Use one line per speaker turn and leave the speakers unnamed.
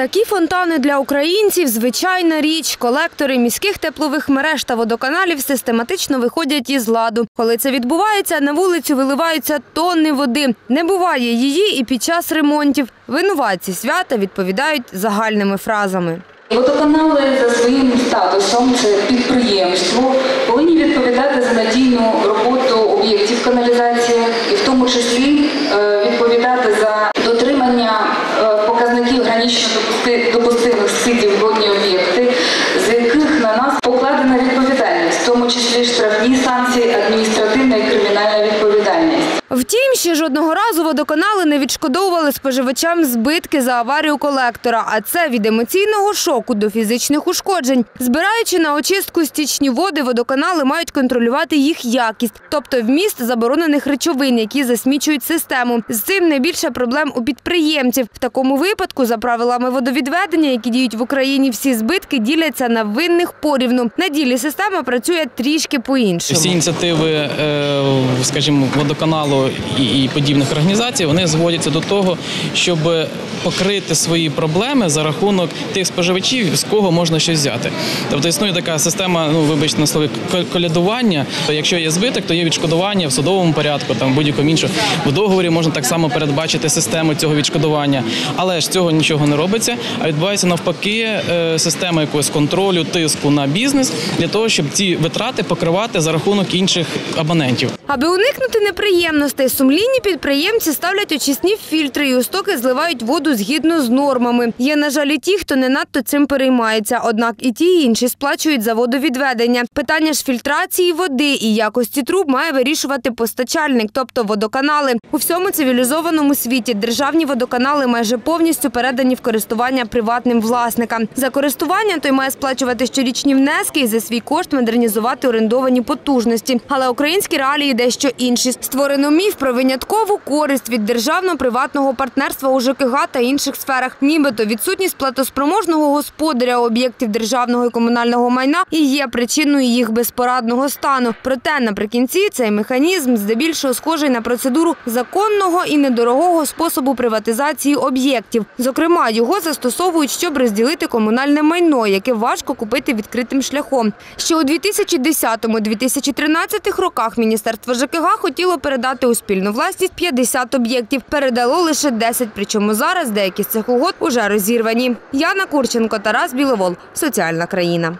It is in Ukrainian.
Такі фонтани для українців звичайна річ. Колектори міських теплових мереж та водоканалів систематично виходять із ладу. Коли це відбувається, на вулицю виливаються тонни води. Не буває її і під час ремонтів. Винуватці свята відповідають загальними фразами.
Водоканали за своїм статусом, це підприємство, повинні відповідати за надійну роботу об'єктів каналізації і в тому числі е, відповідати за допустимих скидів водні об'єкти, з яких на нас покладена відповідальність, в тому числі штрафні санкції, адміністративна і кримінальна відповідальність.
Втім, ще жодного разу водоканали не відшкодовували споживачам збитки за аварію колектора, а це від емоційного шоку до фізичних ушкоджень. Збираючи на очистку стічні води, водоканали мають контролювати їх якість, тобто вміст заборонених речовин, які засмічують систему. З цим найбільше проблем у підприємців. В такому випадку, за правилами водовідведення, які діють в Україні, всі збитки діляться на винних порівну. На ділі система працює трішки по-іншому.
Всі ініціативи, е, скажімо, водоканалу і, подібних організацій, вони зводяться до того, щоб покрити свої проблеми за рахунок тих споживачів, з кого можна щось взяти. Тобто існує така система, ну вибачте на слові колядування. То якщо є збиток, то є відшкодування в судовому порядку, там будь-якому іншому. В договорі можна так само передбачити систему цього відшкодування, але ж цього нічого не робиться. А відбувається навпаки е, система якогось контролю, тиску на бізнес для того, щоб ці витрати покривати за рахунок інших абонентів.
Аби уникнути неприємностей, сумлінні підприємці ставлять очисні фільтри і у стоки зливають воду згідно з нормами. Є, на жаль, і ті, хто не надто цим переймається. Однак і ті, і інші сплачують за водовідведення. Питання ж фільтрації води і якості труб має вирішувати постачальник, тобто водоканали. У всьому цивілізованому світі державні водоканали майже повністю передані в користування приватним власникам. За користування той має сплачувати щорічні внески і за свій кошт модернізувати орендовані потужності. Але українські реалії дещо інші. Створено міф про виняткову користь від державно-приватного партнерства у ЖКГ та інших сферах. Нібито відсутність платоспроможного господаря об'єктів державного і комунального майна і є причиною їх безпорадного стану. Проте наприкінці цей механізм здебільшого схожий на процедуру законного і недорогого способу приватизації об'єктів. Зокрема, його застосовують, щоб розділити комунальне майно, яке важко купити відкритим шляхом. Ще у 2010-2013 роках Міністерство ЖКГ хотіло передати у спільну власність 50 об'єктів. Передало лише 10, причому зараз деякі з цих угод уже розірвані. Яна Курченко, Тарас Біловол. Соціальна країна.